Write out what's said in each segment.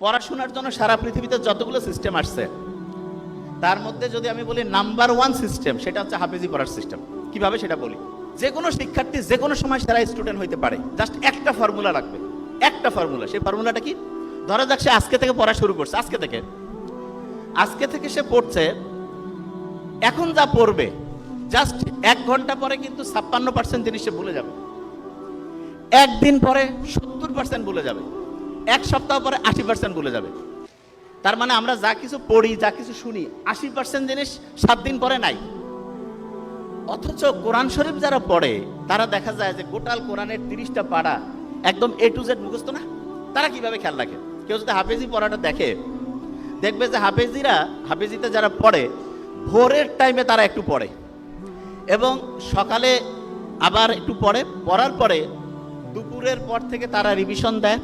পড়াশোনার জন্য সারা পৃথিবীতে যতগুলো সিস্টেম আসছে, তার মধ্যে যদি আমি বলি নাম্বার ওয়ান সিস্টেম সেটা হচ্ছে হাফেজি পড়ার সিস্টেম কীভাবে সেটা বলি? যে কোনো শিক্ষার্থী যে কোনো সময় সেরা স্টুডেন্ট হইতে পারে। জাস্ট একটা ফর্মুলা রাখবে একটা ফর্মুলা সেই ফর্মুলাটা কি? ধরা যাক সে আজকে থেকে পড়া শুরু করছে। আজকে থেকে। আজকে থেকে সে পড়ছে, এখন যা পড়বে জাস্ট এক ঘণ্টা পরে কিন্তু ছাপ্পান্ন পার্সেন্ট জিনিস সে ভুলে যাবে। একদিন পরে সত্তর পার্সেন্ট ভুলে যাবে। এক সপ্তাহ পরে আশি পার্সেন্ট ভুলে যাবে। তার মানে আমরা যা কিছু পড়ি, যা কিছু শুনি, আশি পার্সেন্ট জিনিস সাত দিন পরে নাই। অথচ কোরআন শরীফ যারা পড়ে, তারা দেখা যায় যে গোটাল কোরআনের তিরিশটা পাড়া একদম এ টু জেড মুখস্থ না? তারা কীভাবে খেয়াল রাখে? কেউ যদি হাফেজি পড়াটা দেখে, দেখবে যে হাফেজিরা, হাফেজিতে যারা পড়ে, ভোরের টাইমে তারা একটু পড়ে। এবং সকালে আবার একটু পড়ে, পড়ার পরে দুপুরের পর থেকে তারা রিভিশন দেয়।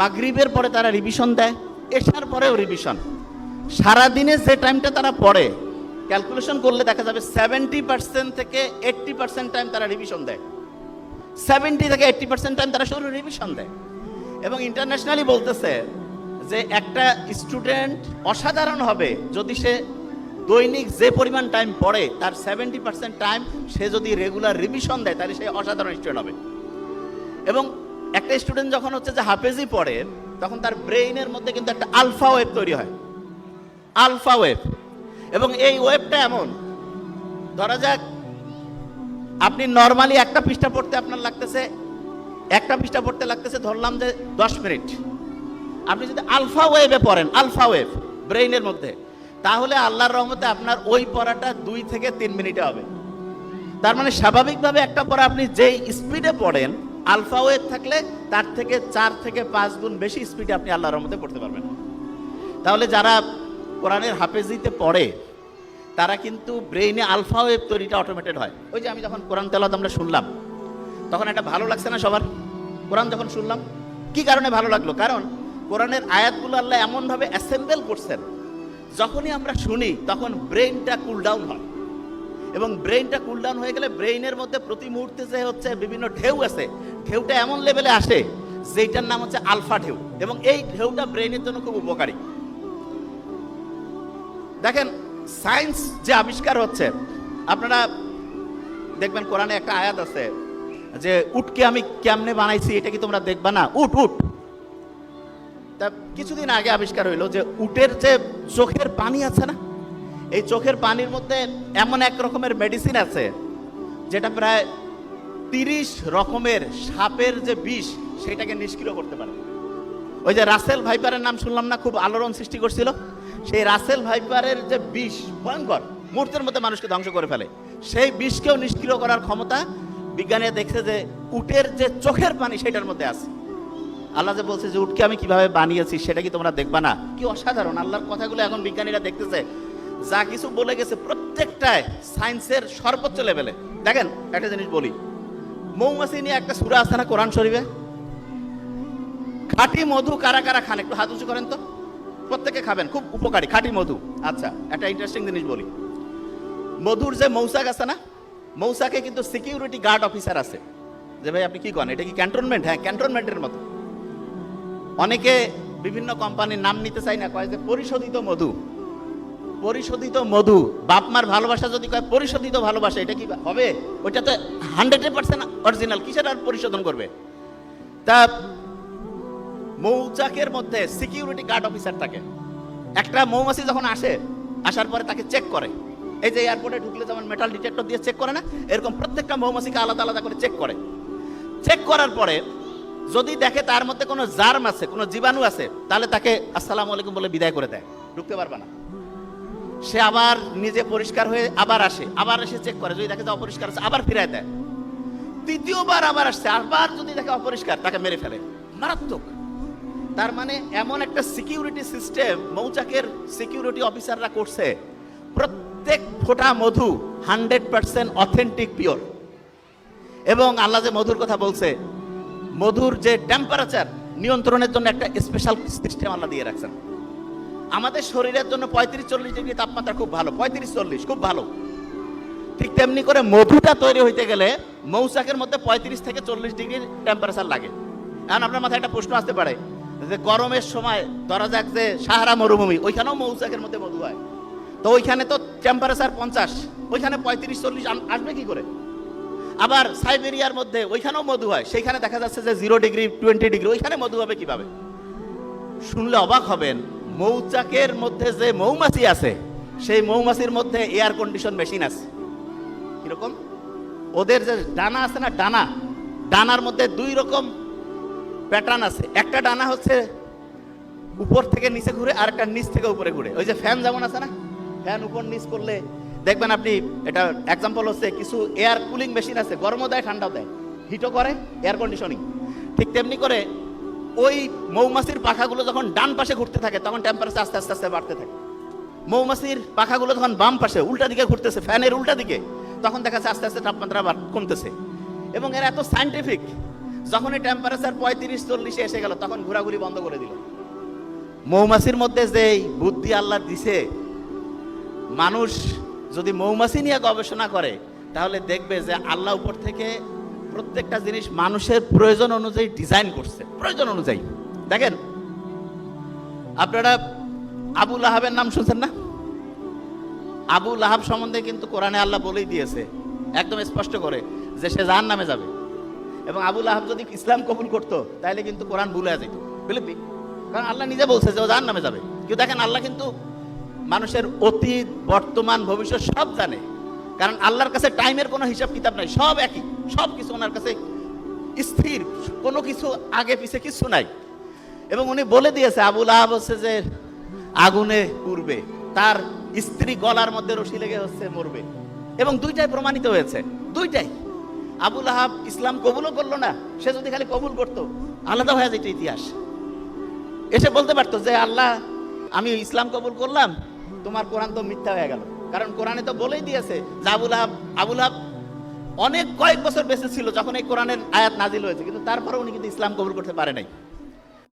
মাগরিবের পরে তারা রিভিশন দেয় এসার পরেও রিভিশন সারাদিনে যে টাইমটা তারা পড়ে ক্যালকুলেশন করলে দেখা যাবে সেভেন্টি পার্সেন্ট থেকে এইট্টি পার্সেন্ট টাইম তারা রিভিশন দেয়। সেভেন্টি থেকে এইট্টি পার্সেন্ট টাইম তারা শুধু রিভিশন দেয়। এবং ইন্টারন্যাশনালি বলতেছে যে একটা স্টুডেন্ট অসাধারণ হবে যদি সে দৈনিক যে পরিমাণ টাইম পড়ে, তার সেভেন্টি পার্সেন্ট টাইম সে যদি রেগুলার রিভিশন দেয়, তাহলে সে অসাধারণ স্টুডেন্ট হবে। এবং একটা স্টুডেন্ট যখন হচ্ছে যে হাফেজি পড়ে, তখন তার ব্রেইনের মধ্যে কিন্তু একটা আলফা ওয়েভ তৈরি হয়। আলফা ওয়েভ এবং এই ওয়েভটা এমন। ধরা যাক, আপনি নর্মালি একটা পৃষ্ঠা পড়তে আপনার লাগতেছে, একটা পৃষ্ঠা পড়তে লাগতেছে, ধরলাম যে দশ মিনিট। আপনি যদি আলফা ওয়েভে পড়েন আলফা ওয়েভ ব্রেইনের মধ্যে, তাহলে আল্লাহর রহমতে আপনার ওই পড়াটা দুই থেকে তিন মিনিটে হবে। তার মানে স্বাভাবিকভাবে একটা পড়া আপনি যেই স্পিডে পড়েন আলফা ওয়েভ থাকলে তার থেকে চার থেকে পাঁচ গুণ বেশি স্পিডে আপনি আল্লাহর রহমতে পড়তে পারবেন। তাহলে যারা কোরআনের হাফেজিতে পড়ে, তারা কিন্তু ব্রেইনে আলফা ওয়েভ তৈরিটা অটোমেটেড হয়। ওই যে আমি যখন কোরআন তেলাওয়াত আমরা শুনলাম, তখন একটা ভালো লাগছে না সবার? কোরআন যখন শুনলাম, কি কারণে ভালো লাগল? কারণ কোরআনের আয়াতগুলো আল্লাহ এমনভাবে অ্যাসেম্বল করছেন, যখনই আমরা শুনি তখন ব্রেইনটা কুল ডাউন হয়। এবং ব্রেইনটা কুল ডাউন হয়ে গেলে ব্রেইনের মধ্যে প্রতি মুহূর্তে যে হচ্ছে বিভিন্ন ঢেউ আছে ঢেউটা এমন লেভেলে আসে যেটার নাম হচ্ছে আলফা ঢেউ এবং এই ঢেউটা ব্রেনের জন্য খুব উপকারী। দেখেন সায়েন্স যে আবিষ্কার হচ্ছে, আপনারা দেখবেন কোরআনে একটা আয়াত আছে যে, উটকে আমি কেমনে বানাইছি এটা কি তোমরা দেখবা না? উট উট। তা কিছুদিন আগে আবিষ্কার হইল যে, উটের যে চোখের পানি আছে না, এই চোখের পানির মধ্যে এমন এক রকমের মেডিসিন আছে, যেটা প্রায় তিরিশ রকমের সাপের যে বিষ, সেটাকে নিষ্ক্রিয় করতে পারে। ওই যে রাসেল ভাইপারের নাম শুনলাম না, খুব আলোড়ন সৃষ্টি করছিল। সেই রাসেল ভাইপারের যে বিষ, ভয়ঙ্কর, মুহূর্তের মধ্যে মানুষকে ধ্বংস করে ফেলে। সেই বিষকেও নিষ্ক্রিয় করার ক্ষমতা বিজ্ঞানীরা দেখছে যে উটের যে চোখের পানি, সেটার মধ্যে আছে। আল্লাহ যে বলছে যে উটকে আমি কীভাবে বানিয়েছি, সেটা কি তোমরা দেখবা না? কি অসাধারণ! আল্লাহর কথাগুলো এখন বিজ্ঞানীরা দেখতেছে। যা কিছু বলে গেছে প্রত্যেকটায় সায়েন্সের সর্বোচ্চ লেভেলে দেখেন, একটা জিনিস বলি। মৌমাছি নিয়ে একটা সুরা আছে না, কোরআন শরীফে? খাঁটি মধু কারা কারা খান? একটু হাত উঁচু করেন তো। প্রত্যেকে খাবেন, খুব উপকারী, খাঁটি মধু। আচ্ছা একটা ইন্টারেস্টিং জিনিস বলি। মধুর যে মৌসাক আছে না মৌসাকে কিন্তু সিকিউরিটি গার্ড অফিসার আছে। যে ভাই, আপনি কি করেন? এটা কি ক্যান্টনমেন্ট হ্যাঁ ক্যান্টনমেন্টের মতো। অনেকে বিভিন্ন কোম্পানির নাম নিতে চাই না, কয় যে পরিশোধিত মধু। পরিশোধিত মধু। বাপ মার ভালোবাসা যদি কয়, পরিশোধিত ভালোবাসা, এটা কি হবে? ওইটা তো হান্ড্রেড পার্সেন্ট অরিজিনাল। কিসের আর পরিশোধন করবে? তা মৌচাকের মধ্যে সিকিউরিটি গার্ড অফিসার থাকে। একটা মৌমাছি যখন আসে, আসার পরে তাকে চেক করে। এই যে এয়ারপোর্টে ঢুকলে যেমন মেটাল ডিটেক্টর দিয়ে চেক করে না, এরকম প্রত্যেকটা মৌমাছিকে আলাদা আলাদা করে চেক করে। চেক করার পরে যদি দেখে তার মধ্যে কোনো জার্ম আছে, কোনো জীবাণু আছে, তাহলে তাকে আসসালামু আলাইকুম বলে বিদায় করে দেয়। ঢুকতে পারবে না। সে আবার নিজে পরিষ্কার হয়ে আবার আসে, আবার এসে চেক করে, যদি দেখে যে অপরিষ্কার আছে, আবার ফিরায় দেয়। তৃতীয়বার আবার আসছে, আবার যদি দেখে অপরিষ্কার, তাকে মেরে ফেলে। মারাত্মক। তার মানে এমন একটা সিকিউরিটি সিস্টেম মৌচাকের সিকিউরিটি অফিসাররা করছে, প্রত্যেক ফোঁটা মধু হান্ড্রেড পার্সেন্ট অথেন্টিক পিওর এবং আল্লাহ যে মধুর কথা বলছে, মধুর যে টেম্পারেচার নিয়ন্ত্রণের জন্য একটা স্পেশাল সিস্টেম আল্লাহ দিয়ে রাখছেন। আমাদের শরীরের জন্য পঁয়ত্রিশ চল্লিশ ডিগ্রি তাপমাত্রা খুব ভালো, পঁয়ত্রিশ চল্লিশ, খুব ভালো। ঠিক তেমনি করে মধুটা তৈরি হইতে গেলে মৌচাকের মধ্যে পঁয়ত্রিশ থেকে চল্লিশ ডিগ্রি টেম্পারেচার লাগে। এখন আপনার মাথায় একটা প্রশ্ন আসতে পারে, যে গরমের সময় ধরা যাক যে সাহারা মরুভূমি, ওইখানেও মৌচাকের মধ্যে মধু হয়। তো ওইখানে তো টেম্পারেচার পঞ্চাশ, ওইখানে পঁয়ত্রিশ চল্লিশ আসবে কি করে? আবার সাইবেরিয়ার মধ্যে ওইখানেও মধু হয়, সেইখানে দেখা যাচ্ছে যে জিরো ডিগ্রি টোয়েন্টি ডিগ্রি ওইখানে মধু হবে কীভাবে? শুনলে অবাক হবেন মৌচাকের মধ্যে যে মৌমাছি আছে, সেই মৌমাছির মধ্যে এয়ার কন্ডিশন মেশিন আছে। কীরকম? ওদের যে ডানা আছে না, ডানা, ডানার মধ্যে দুই রকম প্যাটার্ন আছে। একটা ডানা হচ্ছে উপর থেকে নিচে ঘুরে, আর একটা নিচ থেকে উপরে ঘুরে। ওই যে ফ্যান যেমন আছে না ফ্যান উপর নিচ করলে, দেখবেন আপনি, এটা এক্সাম্পল হচ্ছে কিছু এয়ার কুলিং মেশিন আছে, গরমও দেয়, ঠান্ডাও দেয়। হিটও করে এয়ার কন্ডিশনিং ঠিক তেমনি করে ওই মৌমাছির পাখাগুলো যখন ডান পাশে ঘুরতে থাকে, তখন টেম্পারেচার আস্তে আস্তে আস্তে বাড়তে থাকে। মৌমাছির পাখাগুলো যখন বাম পাশে, উল্টা দিকে ঘুরতেছে, ফ্যানের উল্টা দিকে, তখন দেখা যাচ্ছে আস্তে আস্তে তাপমাত্রা কমতেছে। এবং এরা এত সাইন্টিফিক এই টেম্পারেচার পঁয়ত্রিশ, চল্লিশে এসে গেল, তখন ঘোরাঘুরি বন্ধ করে দিল। মৌমাছির মধ্যে যে এই বুদ্ধি আল্লাহ দিছে, মানুষ যদি মৌমাছি নিয়ে গবেষণা করে, তাহলে দেখবে যে আল্লাহ উপর থেকে প্রত্যেকটা জিনিস মানুষের প্রয়োজন অনুযায়ী ডিজাইন করছে। প্রয়োজন অনুযায়ী। দেখেন, আপনারা আবু লাহাবের নাম শুনছেন না? আবু লাহাব সম্বন্ধে কিন্তু কোরআনে আল্লাহ বলেই দিয়েছে, একদম স্পষ্ট করে যে সে যার নামে যাবে। এবং আবু লাহাব যদি ইসলাম কবুল করতো, তাহলে কিন্তু কোরআন ভুলে যেত। বুঝলি কারণ আল্লাহ নিজে বলছে যে ও যার নামে যাবে। কিন্তু দেখেন, আল্লাহ কিন্তু মানুষের অতীত, বর্তমান, ভবিষ্যৎ সব জানে। কারণ আল্লাহর কাছে টাইমের কোনো হিসাব কিতাব নাই, সব একই। সব কিছু ওনার কাছে স্থির। কোনো কিছু আগে পিছে কিছু নাই। এবং উনি বলে দিয়েছে আবুল আহাব হচ্ছে যে আগুনে পুড়বে। তার স্ত্রী গলার মধ্যে রশি লেগে হচ্ছে মরবে। এবং দুইটাই প্রমাণিত হয়েছে। দুইটাই। আবুল আহাব ইসলাম কবুলও করল না, সে যদি খালি কবুল করতো, আলাদা হয়ে যেত ইতিহাস। এসে বলতে পারতো যে, আল্লাহ, আমি ইসলাম কবুল করলাম, তোমার কোরআন তো মিথ্যা হয়ে গেল। কারণ কোরআনে তো বলেই দিয়েছে যে আবুল আহাব আবুল আহাব অনেক কয়েক বছর বেঁচে ছিল যখন এই কোরআনের আয়াত নাজিল হয়েছে, কিন্তু তারপরে উনি কিন্তু ইসলাম কবুল করতে পারে নাই।